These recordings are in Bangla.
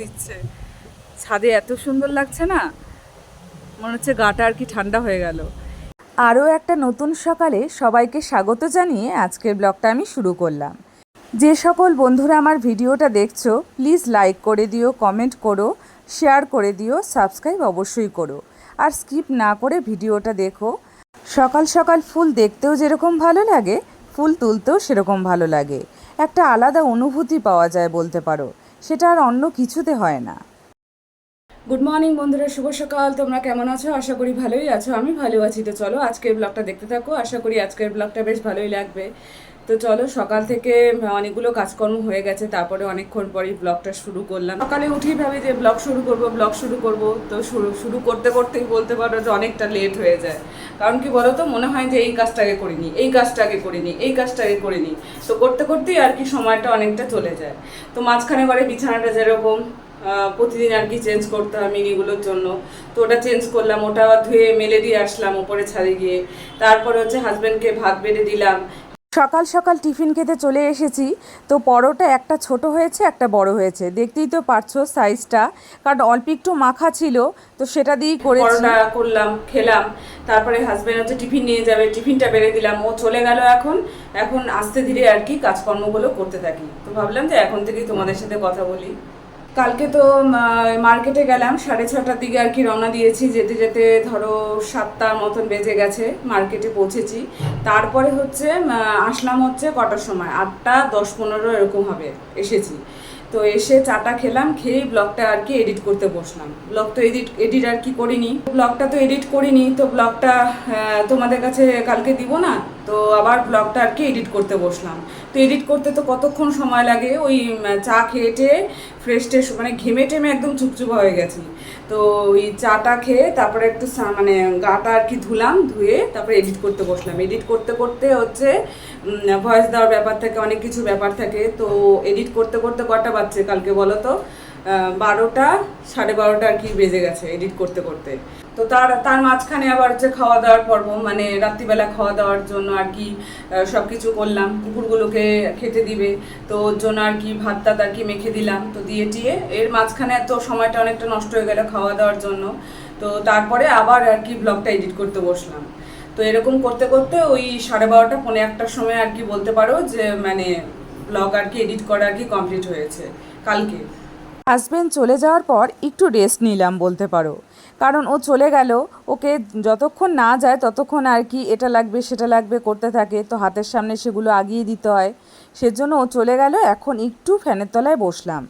দিচ্ছে। ছাদে এত সুন্দর লাগছে না? মনে হচ্ছে গাটা আর কি ঠান্ডা হয়ে গেল। আরও একটা নতুন সকালে সবাইকে স্বাগত জানিয়ে আজকের ব্লগটা আমি শুরু করলাম। যে সকল বন্ধুরা আমার ভিডিওটা দেখছ প্লিজ লাইক করে দিও কমেন্ট করো শেয়ার করে দিও সাবস্ক্রাইব অবশ্যই করো। আর স্কিপ না করে ভিডিওটা দেখো। সকাল সকাল ফুল দেখতেও যেরকম ভালো লাগে, ফুল তুলতেও সেরকম ভালো লাগে। একটা আলাদা অনুভূতি পাওয়া যায় বলতে পারো। সেটা আর অন্য কিছুতে হয় না। গুড মর্নিং বন্ধুরা, শুভ সকাল। তোমরা কেমন আছো? আশা করি ভালোই আছো। আমি ভালো আছি। তো চলো আজকের ব্লগটা দেখতে থাকো। আশা করি আজকের ব্লগটা বেশ ভালোই লাগবে। তো চলো, সকাল থেকে অনেকগুলো কাজকর্ম হয়ে গেছে, তারপরে অনেকক্ষণ পরেই ব্লগটা শুরু করলাম। সকালে উঠেই ভাবি যে ব্লগ শুরু করব, ব্লগ শুরু করব। তো শুরু শুরু করতে করতেই বলতে পারো যে অনেকটা লেট হয়ে যায়। কারণ কি বলো তো মনে হয় যে এই কাজটা কাজটাকে করিনি, এই কাজটা কাজটাকে করিনি, এই কাজটা কাজটাকে করিনি। তো করতে করতেই আর কি সময়টা অনেকটা চলে যায়। তো মাঝখানে বারে বিছানাটা যেরকম প্রতিদিন আর কি চেঞ্জ করতে হয় মিনিগুলোর জন্য। তো ওটা চেঞ্জ করলাম, ওটা ধুয়ে মেলে দিয়ে আসলাম, ওপরে ছাদে গিয়ে। তারপরে হচ্ছে হাজব্যান্ডকে ভাত বেড়ে দিলাম সকাল সকাল টিফিন খেতে চলে এসেছি। তো পরোটা একটা ছোট হয়েছে, একটা বড় হয়েছে। দেখতেই তো পারছ সাইজটা কারণ অল্প একটু মাখা ছিল, তো সেটা দিয়েই করে পরোটা করলাম, খেলাম। তারপরে হাজব্যান্ড হচ্ছে টিফিন নিয়ে যাবে, টিফিনটা বেড়ে দিলাম। ও চলে গেল এখন। এখন আস্তে ধীরে আর কি কাজকর্মগুলো করতে থাকি। তো ভাবলাম যে এখন থেকেই তোমাদের সাথে কথা বলি। কালকে তো মার্কেটে গেলাম, সাড়ে ছটার দিকে আর কি রওনা দিয়েছি, যেতে যেতে ধরো সাতটার মতন বেজে গেছে, মার্কেটে পৌঁছেছি। তারপরে হচ্ছে আসলাম হচ্ছে কটার সময়? আটটা দশ পনেরো এরকম হবে, এসেছি। তো এসে চাটা খেলাম, খেয়েই ব্লগটা আর কি এডিট করতে বসলাম। ব্লগ তো এডিট এডিট আর কি করিনি। ব্লগটা তো এডিট করিনি, তো ব্লগটা তোমাদের কাছে কালকে দিব না? তো আবার ব্লগটা আর কি এডিট করতে বসলাম। এডিট করতে তো কতক্ষণ সময় লাগে? ওই চা খেয়ে টেয়ে ফ্রেশ ট্রেশ মানে ঘেমে টেমে একদম চুপচুপ হয়ে গেছি। তো ওই চাটা খেয়ে তারপরে একটু মানে গাটা আর কি ধুলাম, ধুয়ে তারপরে এডিট করতে বসলাম। এডিট করতে করতে হচ্ছে ভয়েস দেওয়ার ব্যাপার থাকে, অনেক কিছু ব্যাপার থাকে। তো এডিট করতে করতে কটা বাজছে কালকে বলো তো? বারোটা, সাড়ে বারোটা আর কি বেজে গেছে এডিট করতে করতে। তো তার তার মাঝখানে আবার হচ্ছে খাওয়া দাওয়ার পর্ব মানে রাত্রিবেলা খাওয়া দাওয়ার জন্য আর কি সব কিছু করলাম। কুকুরগুলোকে খেতে দিবে। তো ওর জন্য আর কি ভাত টাত আর কি মেখে দিলাম। তো দিয়ে টিয়ে এর মাঝখানে তো সময়টা অনেকটা নষ্ট হয়ে গেল খাওয়া দাওয়ার জন্য। তো তারপরে আবার আর কি ব্লগটা এডিট করতে বসলাম। তো এরকম করতে করতে ওই সাড়ে বারোটা, পৌনে একটার সময় আর কি বলতে পারো যে মানে ব্লগ আর কি এডিট করা আর কি কমপ্লিট হয়েছে। কালকে। হাজবেন্ড চলে যাওয়ার পর একটু রেস্ট নিলাম বলতে পারো। কারণ ও চলে গেল, ওকে যতক্ষণ না যায় ততক্ষণ আর কি এটা লাগবে, সেটা লাগবে, করতে থাকে। তো হাতের সামনে সেগুলো আগিয়ে দিতে হয়। সেজন্য ও চলে গেল, এখন একটু ফ্যানের তলায় বসলাম।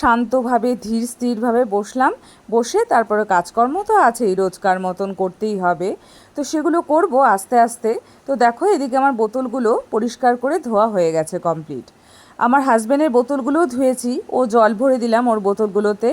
শান্তভাবে, ধীর স্থিরভাবে বসলাম। বসে তারপরে কাজকর্ম তো আছেই, রোজকার মতন করতেই হবে। তো সেগুলো করব আস্তে আস্তে। তো দেখো এদিকে আমার বোতলগুলো পরিষ্কার করে ধোয়া হয়ে গেছে কমপ্লিট। আমার হাজব্যান্ডের বোতলগুলোও ধুয়েছি। ও জল ভরে দিলাম ওর বোতলগুলোতে।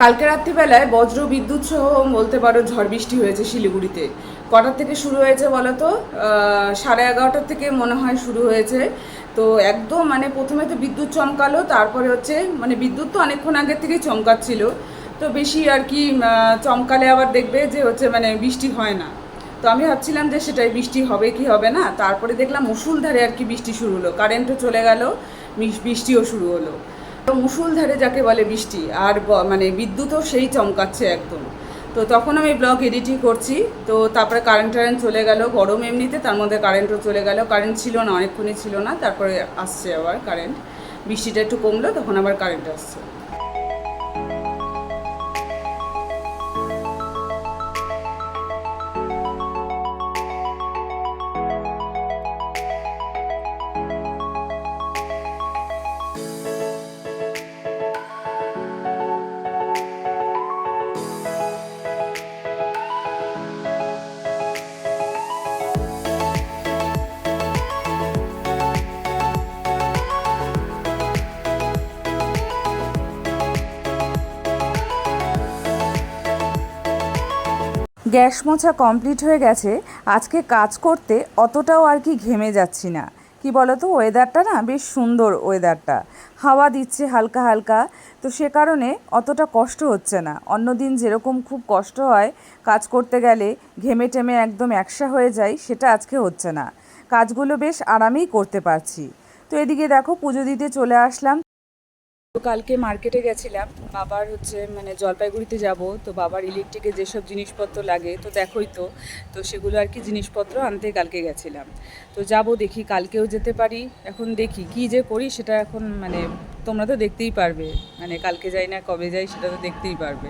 কালকে রাত্রিবেলায় বজ্র, বিদ্যুৎ সহ বলতে পারো ঝড় বৃষ্টি হয়েছে শিলিগুড়িতে। কটার থেকে শুরু হয়েছে বলো তো? সাড়ে এগারোটার থেকে মনে হয় শুরু হয়েছে। তো একদম মানে প্রথমে তো বিদ্যুৎ চমকালো, তারপরে হচ্ছে মানে বিদ্যুৎ তো অনেকক্ষণ আগের থেকেই চমকাচ্ছিল। তো বেশি আর কি চমকালে আবার দেখবে যে হচ্ছে মানে বৃষ্টি হয় না। তো আমি ভাবছিলাম যে সেটাই বৃষ্টি হবে কি হবে না। তারপরে দেখলাম মুসুলধারে আর কি বৃষ্টি শুরু হলো। কারেন্টও চলে গেল বৃষ্টিও শুরু হলো। মুসুলধারে যাকে বলে বৃষ্টি, আর মানে বিদ্যুৎও সেই চমকাচ্ছে একদম। তো তখন আমি ব্লগ এডিটই করছি, তো তারপরে কারেন্ট টারেন্ট চলে গেল, গরম এমনিতে, তার মধ্যে কারেন্টও চলে গেল। কারেন্ট ছিল না, অনেকক্ষণই ছিল না, তারপরে আসছে আবার কারেন্ট বৃষ্টিটা একটু কমলো, তখন আবার কারেন্ট আসছে। গ্যাস মোছা কমপ্লিট হয়ে গেছে, আজকে কাজ করতে অতটাও আর কি ঘেমে যাচ্ছি না। কি তো ওয়েদারটা না বেশ সুন্দর ওয়েদারটা হাওয়া দিচ্ছে হালকা হালকা, তো সে কারণে অতটা কষ্ট হচ্ছে না। অন্যদিন যেরকম খুব কষ্ট হয়, কাজ করতে গেলে ঘেমে টেমে একদম একসা হয়ে যায় সেটা আজকে হচ্ছে না। কাজগুলো বেশ আরামেই করতে পারছি। তো এদিকে দেখো, পুজো দিতে চলে আসলাম। তো কালকে মার্কেটে গেছিলাম, বাবার হচ্ছে মানে জলপাইগুড়িতে যাব, তো বাবার ইলেকট্রিকের যেসব জিনিসপত্র লাগে, তো দেখোই তো তো সেগুলো আর কি জিনিসপত্র আনতে কালকে গেছিলাম। তো যাব দেখি, কালকেও যেতে পারি, এখন দেখি কি যে করি সেটা এখন মানে তোমরা তো দেখতেই পারবে মানে কালকে যাই না কবে যাই সেটা তো দেখতেই পারবে।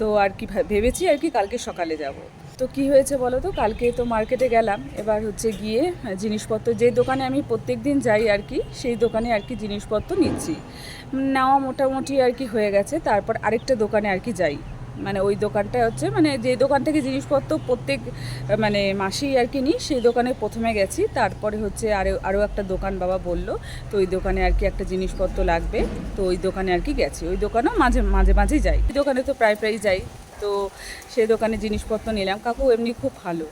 তো আর কি ভেবেছি আর কি কালকে সকালে যাব। তো কি হয়েছে বলো তো? কালকে তো মার্কেটে গেলাম। এবার হচ্ছে গিয়ে জিনিসপত্র, যে দোকানে আমি প্রত্যেক দিন যাই আর কি, সেই দোকানে আর কি জিনিসপত্র নিচ্ছি। নেওয়া মোটামুটি আর কি হয়ে গেছে। তারপর আরেকটা দোকানে আর কি যাই। মানে ওই দোকানটা হচ্ছে মানে যে দোকান থেকে জিনিসপত্র প্রত্যেক মানে মাসেই আর কি নিই, সেই দোকানে প্রথমে গেছি। তারপরে হচ্ছে আরও আরও একটা দোকান বাবা বলল, তো ওই দোকানে আর কি একটা জিনিসপত্র লাগবে। তো ওই দোকানে আর কি গেছি। ওই দোকানেও মাঝে মাঝে, মাঝেই যাই। ওই দোকানে তো প্রায় প্রায় যাই। তো সেই দোকানে জিনিসপত্র নিলাম। কাকু এমনি খুব ভালো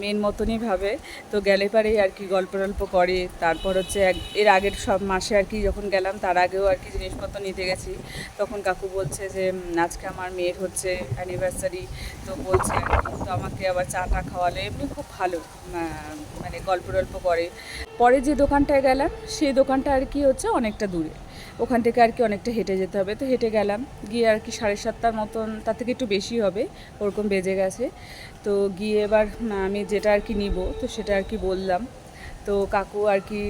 মেন মতনই ভাবে। তো গেলে পারেই আর কি গল্প টল্প করে। তারপর হচ্ছে এর আগের সব মাসে আর কি যখন গেলাম, তার আগেও আর কি জিনিসপত্র নিতে গেছি। তখন কাকু বলছে যে আজকে আমার মেয়ের হচ্ছে অ্যানিভার্সারি তো বলছে তো আমাকে আবার চা টা খাওয়ালো। এমনি খুব ভালো মানে গল্প টল্প করে। পরে যে দোকানটায় গেলাম সেই দোকানটা আর কি হচ্ছে অনেকটা দূরে। ওখান থেকে আর কি অনেকটা হেঁটে যেতে হবে। তো হেঁটে গেলাম। গিয়ে আর কি সাড়ে সাতটার মতন, তার থেকে একটু বেশি হবে, ওরকম বেজে গেছে। তো গিয়ে এবার আমি যেটা আর কি নিব, তো সেটা আর কি বললাম। তো কাকু আর কি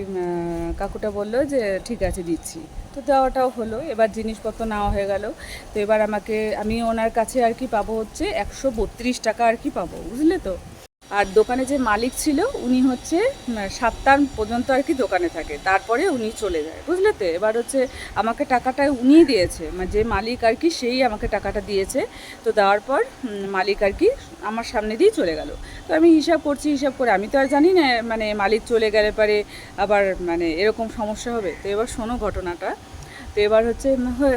কাকুটা বলল যে, ঠিক আছে, দিচ্ছি। তো দেওয়াটাও হলো। এবার জিনিসপত্র নেওয়া হয়ে গেল। তো এবার আমাকে, আমি ওনার কাছে আর কি পাবো হচ্ছে একশো বত্রিশ টাকা আর কি পাবো, বুঝলে তো? আর দোকানে যে মালিক ছিল, উনি হচ্ছে সাতটার পর্যন্ত আর কি দোকানে থাকে। তারপরে উনি চলে যায়, বুঝলে তো? এবার হচ্ছে আমাকে টাকাটা উনিই দিয়েছে মানে যে মালিক আর কি সেই আমাকে টাকাটা দিয়েছে। তো দেওয়ার পর মালিক আর কি আমার সামনে দিয়ে চলে গেল। তো আমি হিসাব করছি, হিসাব করে আমি তো আর জানি না মানে মালিক চলে গেলে পারে আবার মানে এরকম সমস্যা হবে। তো এবার শোনো ঘটনাটা। তো এবার হচ্ছে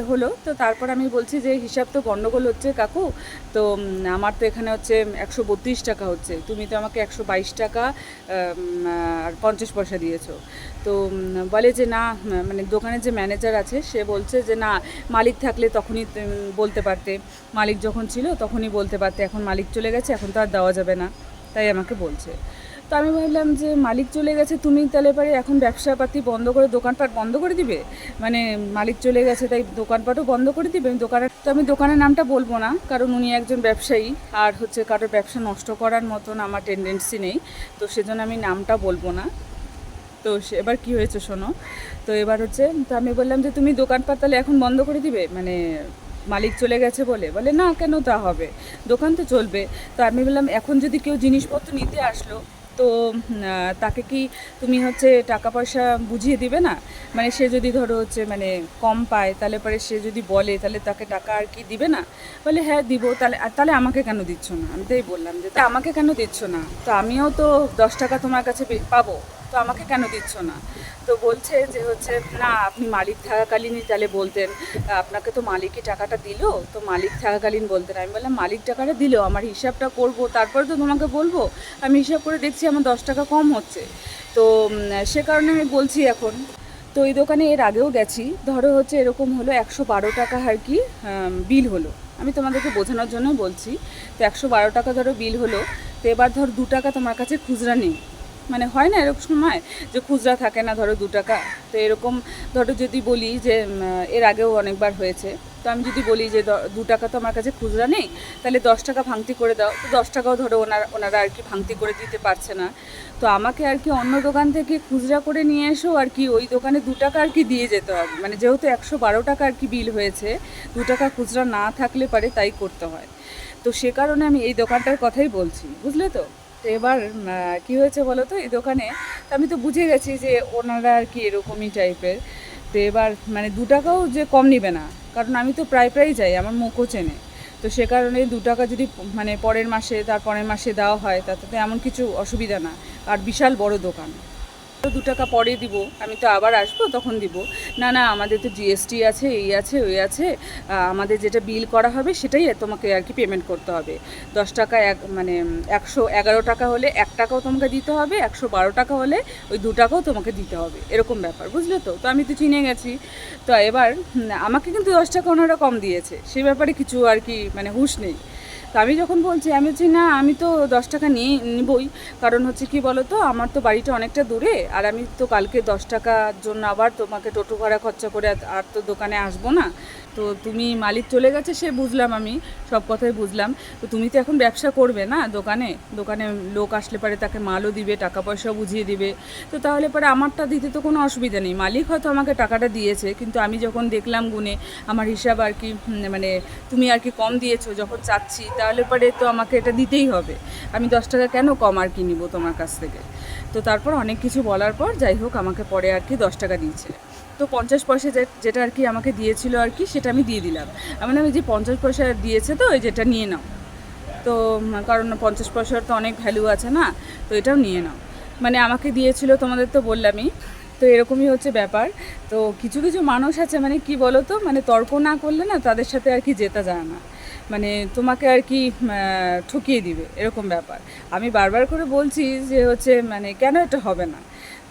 হলো। তো তারপর আমি বলছি যে, হিসাব তো গণ্ডগোল হচ্ছে কাকু। তো আমার তো এখানে হচ্ছে একশো বত্রিশ টাকা হচ্ছে। তুমি তো আমাকে একশো বাইশ টাকা আর পঞ্চাশ পয়সা দিয়েছ। তো বলে যে, না মানে দোকানের যে ম্যানেজার আছে, সে বলছে যে, না, মালিক থাকলে তখনই বলতে পারতে। মালিক যখন ছিল, তখনই বলতে পারতে। এখন মালিক চলে গেছে, এখন তো আর দেওয়া যাবে না। তাই আমাকে বলছে। তো আমি ভাবলাম যে মালিক চলে গেছে, তুমি তাহলে পারে এখন ব্যবসাপাতি বন্ধ করে দোকানপাট বন্ধ করে দিবে? মানে মালিক চলে গেছে, তাই দোকানপাটও বন্ধ করে দিবে? আমি দোকানের, তো আমি দোকানের নামটা বলব না, কারণ উনি একজন ব্যবসায়ী, আর হচ্ছে কারোর ব্যবসা নষ্ট করার মতন আমার টেন্ডেন্সি নেই, তো সেজন্য আমি নামটা বলব না। তো এবার কি হয়েছে শোনো, তো এবার হচ্ছে, তো আমি বললাম যে তুমি দোকানপাট তাহলে এখন বন্ধ করে দিবে? মানে মালিক চলে গেছে বলে। বলে, না, কেন তা হবে? দোকান তো চলবে। তো আমি বললাম, এখন যদি কেউ জিনিসপত্র নিতে আসলো তো তাকে কি তুমি হচ্ছে টাকা পয়সা বুঝিয়ে দিবে না? মানে সে যদি ধরো হচ্ছে মানে কম পায়, তাহলে পরে সে যদি বলে, তাহলে তাকে টাকা আর কি দিবে না? বলে হ্যাঁ দিব। তাহলে তাহলে আমাকে কেন দিচ্ছ না? আমি তাই বললাম যে আমাকে কেন দিচ্ছ না? তো আমিও তো দশ টাকা তোমার কাছে পাবো। তো আমাকে কেন দিচ্ছ না? তো বলছে যে হচ্ছে, না, আপনি মালিক থাকাকালীনই তাহলে বলতেন, আপনাকে তো মালিকই টাকাটা দিলো, তো মালিক থাকাকালীন বলতেন। আমি বললাম, মালিক টাকাটা দিলো, আমার হিসাবটা করব, তারপরে তো তোমাকে বলব? আমি হিসাব করে দেখছি আমার দশ টাকা কম হচ্ছে। তো সে কারণে আমি বলছি এখন। তো এই দোকানে এর আগেও গেছি, ধরো হচ্ছে এরকম হলো একশো বারো টাকা আর কি বিল হলো। আমি তোমাদেরকে বোঝানোর জন্য বলছি, তো একশো বারো টাকা ধরো বিল হলো, তো এবার ধর দু টাকা তোমার কাছে খুচরা নেই। মানে হয় না এরকম সময় যে খুচরা থাকে না, ধরো দু টাকা। তো এরকম ধরো যদি বলি যে এর আগেও অনেকবার হয়েছে। তো আমি যদি বলি যে দ- টাকা তো আমার কাছে খুচরা নেই, তাহলে দশ টাকা ভাঙতি করে দাও। তো দশ টাকাও ধরো ওনারা ওনারা আর কি ভাঙতি করে দিতে পারছে না। তো আমাকে আর কি অন্য দোকান থেকে খুচরা করে নিয়ে এসো, আর কি ওই দোকানে দু টাকা আর কি দিয়ে যেতে হবে। মানে যেহেতু একশো বারো টাকা আর কি বিল হয়েছে, দু টাকা খুচরা না থাকলে পারে তাই করতে হয়। তো সে কারণে আমি এই দোকানটার কথাই বলছি, বুঝলে তো? তো এবার কি হয়েছে বলো তো এই দোকানে আমি তো বুঝে গেছি যে ওনারা আর কি এরকমই টাইপের। তো এবার মানে দু টাকাও যে কম নিবে না, কারণ আমি তো প্রায় প্রায় যাই, আমার মুখও চেনে। তো সে কারণে দু টাকা যদি মানে পরের মাসে, তার পরের মাসে দেওয়া হয়, তাতে তো এমন কিছু অসুবিধা না। আর বিশাল বড় দোকান। দু টাকা পরে দিব, আমি তো আবার আসব, তখন দিব। না না, আমাদের তো জিএসটি আছে, এই আছে, ওই আছে আমাদের যেটা বিল করা হবে সেটাই তোমাকে আর কি পেমেন্ট করতে হবে। দশ টাকা এক মানে একশো এগারো টাকা হলে এক টাকাও তোমাকে দিতে হবে, একশো বারো টাকা হলে ওই দু টাকাও তোমাকে দিতে হবে, এরকম ব্যাপার, বুঝলে তো? তো আমি তো চিনে গেছি। তো এবার আমাকে কিন্তু দশ টাকা ওনারা কম দিয়েছে সেই ব্যাপারে কিছু আর কি মানে হুঁশ নেই। তো আমি যখন বলছি, আমি বলছি, না, আমি তো দশ টাকা নিয়ে নিবই। কারণ হচ্ছে কি বলো তো আমার তো বাড়িটা অনেকটা দূরে, আর আমি তো কালকে দশ টাকার জন্য আবার তোমাকে টোটো ভাড়া খরচা করে আর- তো দোকানে আসব না। তো তুমি মালিক চলে গেছে সে, বুঝলাম আমি, সব কথাই বুঝলাম। তো তুমি তো এখন ব্যবসা করবে না দোকানে? দোকানে লোক আসলে পরে তাকে মালও দিবে, টাকা পয়সাও বুঝিয়ে দিবে। তো তাহলে পরে আমারটা দিতে তো কোনো অসুবিধা নেই। মালিক হয়তো আমাকে টাকাটা দিয়েছে, কিন্তু আমি যখন দেখলাম গুনে আমার হিসাব আর কি মানে তুমি আর কি কম দিয়েছ, যখন চাচ্ছি তাহলে পরে তো আমাকে এটা দিতেই হবে। আমি দশ টাকা কেন কম আর কি নিব তোমার কাছ থেকে? তো তারপর অনেক কিছু বলার পর যাই হোক আমাকে পরে আর কি দশ টাকা দিয়েছে। তো পঞ্চাশ পয়সা যেটা আর কি আমাকে দিয়েছিল আর কি সেটা আমি দিয়ে দিলাম। আমি বললাম, যে পঞ্চাশ পয়সা দিয়েছে তো ওই যেটা নিয়ে নাও। তো কারণ পঞ্চাশ পয়সার তো অনেক ভ্যালু আছে না তো এটাও নিয়ে নাও। মানে আমাকে দিয়েছিল তোমাদের তো বললামই। তো এরকমই হচ্ছে ব্যাপার। তো কিছু কিছু মানুষ আছে মানে কি বলো তো মানে তর্ক না করলে না তাদের সাথে আর কি জেতা যায় না। মানে তোমাকে আর কি ঠকিয়ে দিবে, এরকম ব্যাপার। আমি বারবার করে বলছি যে হচ্ছে মানে কেন এটা হবে না?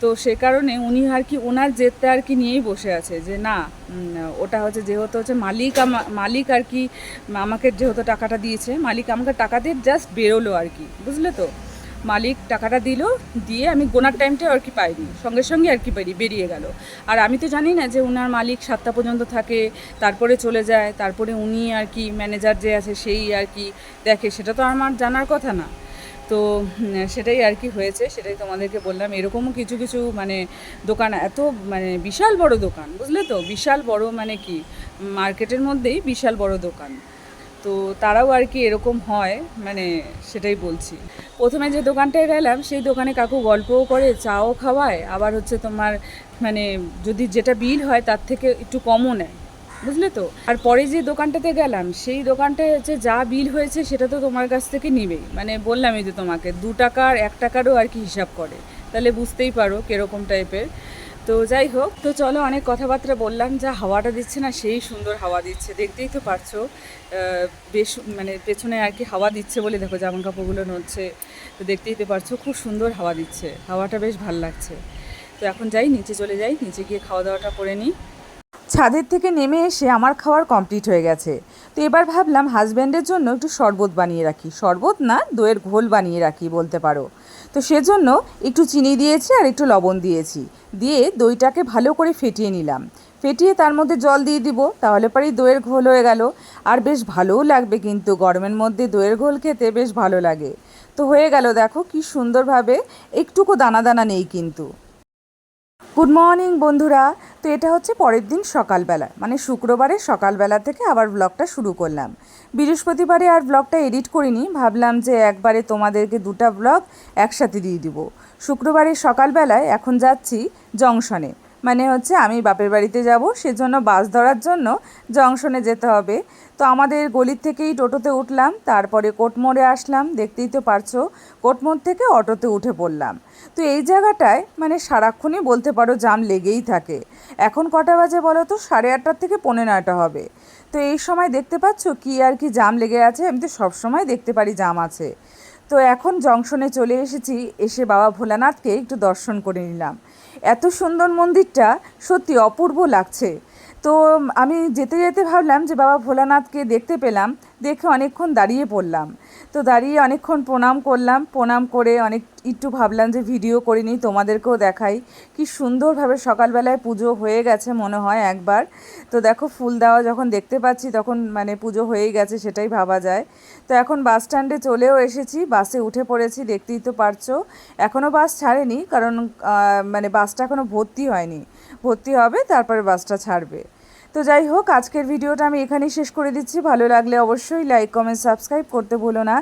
তো সে কারণে উনি আর কি ওনার জেদটা আর কি নিয়েই বসে আছে যে না ওটা হচ্ছে যেহেতু হচ্ছে মালিক মালিক আর কি, আমাকে যেহেতু টাকাটা দিয়েছে, মালিক আমাকে টাকা দিয়ে জাস্ট বেরোলো আর কি, বুঝলে তো? মালিক টাকাটা দিল, দিয়ে আমি গোনার টাইমটা আর কি পাইনি। সঙ্গে সঙ্গে আর কি বেরিয়ে বেরিয়ে গেল। আর আমি তো জানি না যে ওনার মালিক সাতটা পর্যন্ত থাকে, তারপরে চলে যায়, তারপরে উনি আর কি ম্যানেজার যে আছে সেই আর কি দেখে। সেটা তো আমার জানার কথা না। তো সেটাই আর কি হয়েছে, সেটাই তোমাদেরকে বললাম। এরকমও কিছু কিছু মানে দোকান, এত মানে বিশাল বড় দোকান, বুঝলে তো? বিশাল বড় মানে কি? মার্কেটের মধ্যেই বিশাল বড় দোকান। তো তারাও আর কি এরকম হয় মানে সেটাই বলছি। প্রথমে যে দোকানটায় গেলাম, সেই দোকানে কাকু গল্পও করে, চাও খাওয়ায়, আবার হচ্ছে তোমার মানে যদি যেটা বিল হয় তার থেকে একটু কমও নেয়, বুঝলে তো? আর পরে যে দোকানটাতে গেলাম, সেই দোকানটায় হচ্ছে যা বিল হয়েছে সেটা তো তোমার কাছ থেকে নিবেই মানে বললামই তো তোমাকে, দু টাকার, এক টাকারও আর কি হিসাব করে। তাহলে বুঝতেই পারো কীরকম টাইপের তো যাই হোক, তো চলো অনেক কথাবার্তা বললাম, যা হাওয়াটা দিচ্ছে না সেই সুন্দর হাওয়া দিচ্ছে। দেখতেই তো পারছ বেশ মানে পেছনে আর কি হাওয়া দিচ্ছে বলে দেখো জামা কাপড়গুলো নড়ছে। তো দেখতেই তো পারছ, খুব সুন্দর হাওয়া দিচ্ছে। হাওয়াটা বেশ ভালো লাগছে। তো এখন যাই, নিচে চলে যাই, নিচে গিয়ে খাওয়া দাওয়াটা করে নিই। ছাদের থেকে নেমে এসে আমার খাওয়ার কমপ্লিট হয়ে গেছে। তো এবার ভাবলাম হাজব্যান্ডের জন্য একটু শরবত বানিয়ে রাখি। শরবত না, দইয়ের ঘোল বানিয়ে রাখি বলতে পারো। তো সেজন্য একটু চিনি দিয়েছি আর একটু লবণ দিয়েছি। দিয়ে দইটাকে ভালো করে ফেটিয়ে নিলাম। ফেটিয়ে তার মধ্যে জল দিয়ে দিব, তাহলে পরেই দইয়ের ঘোল হয়ে গেল। আর বেশ ভালোও লাগবে কিন্তু, গরমের মধ্যে দইয়ের ঘোল খেতে বেশ ভালো লাগে। তো হয়ে গেল দেখো কি সুন্দরভাবে একটুকু দানা দানা নেই কিন্তু। গুড মর্নিং বন্ধুরা তো এটা হচ্ছে পরের দিন সকালবেলা। মানে শুক্রবারের সকালবেলা থেকে আবার ব্লগটা শুরু করলাম। বৃহস্পতিবারে আর ব্লগটা এডিট করিনি, ভাবলাম যে একবারে তোমাদেরকে দুটা ব্লগ একসাথে দিয়ে দিব। শুক্রবারের সকালবেলায় এখন যাচ্ছি জংশনে। মানে হচ্ছে আমি বাপের বাড়িতে যাব, সেজন্য বাস ধরার জন্য জংশনে যেতে হবে। তো আমাদের গলির থেকেই টোটোতে উঠলাম, তারপরে কোটমোড়ে আসলাম, দেখতেই তো পারছ, কোটমোড় থেকে অটোতে উঠে পড়লাম। তো এই জায়গাটায় মানে সারাক্ষণই বলতে পারো জাম লেগেই থাকে। এখন কটা বাজে বলো তো? সাড়ে আটটার থেকে পৌনে নয়টা হবে। তো এই সময় দেখতে পাচ্ছ কি আর কি জাম লেগে আছে? আমি তো সবসময় দেখতে পারি জাম আছে। তো এখন জংশনে চলে এসেছি, এসে বাবা ভোলানাথকে একটু দর্শন করে নিলাম। এত সুন্দর মন্দিরটা সত্যি অপূর্ব লাগছে। তো আমি যেতে যেতে ভাবলাম যে বাবা ভোলানাথকে দেখতে পেলাম, দেখে অনেকক্ষণ দাঁড়িয়ে পড়লাম। তো দাঁড়িয়ে অনেকক্ষণ প্রণাম করলাম। প্রণাম করে অনেক একটু ভাবলাম যে ভিডিও করে নিই, তোমাদেরকেও দেখাই। কি সুন্দরভাবে সকালবেলায় পুজো হয়ে গেছে মনে হয় একবার। তো দেখো, ফুল দেওয়া যখন দেখতে পাচ্ছি তখন মানে পুজো হয়েই গেছে সেটাই ভাবা যায়। তো এখন বাস স্ট্যান্ডে চলেও এসেছি, বাসে উঠে পড়েছি, দেখতেই তো পারছ। এখনও বাস ছাড়েনি, কারণ মানে বাসটা এখনও ভর্তি হয়নি। ভর্তি হবে, তারপরে বাসটা ছাড়বে। তো যাই হোক, আজকের ভিডিওটা আমি এখানেই শেষ করে দিচ্ছি। ভালো লাগলে অবশ্যই লাইক কমেন্ট সাবস্ক্রাইব করতে ভুলো না।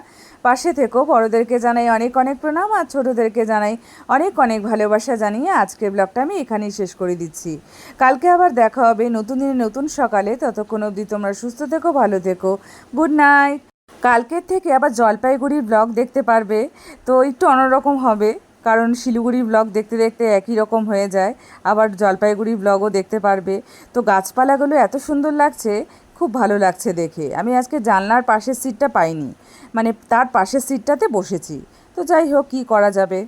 পাশে থেকো, বড়োদেরকে জানাই অনেক অনেক প্রণাম আর ছোটোদেরকে জানাই অনেক অনেক ভালোবাসা জানিয়ে আজকের ব্লগটা আমি এখানেই শেষ করে দিচ্ছি। কালকে আবার দেখা হবে নতুন দিনে নতুন সকালে। ততক্ষণ অবধি তোমরা সুস্থ থেকো, ভালো থেকো। গুড নাইট কালকের থেকে আবার জলপাইগুড়ির ব্লগ দেখতে পারবে। তো একটু অন্যরকম হবে। কারণ শিলিগুড়ি ব্লগ দেখতে দেখতে একই রকম হয়ে যায়। আবার জলপাইগুড়ি ব্লগও দেখতে পারবে। তো গাছপালাগুলো এত সুন্দর লাগছে, খুব ভালো লাগছে দেখে। আমি আজকে জানলার পাশের সিটটা পাইনি। মানে তার পাশের সিটটাতে বসেছি। তো যাই হোক, কী করা যাবে?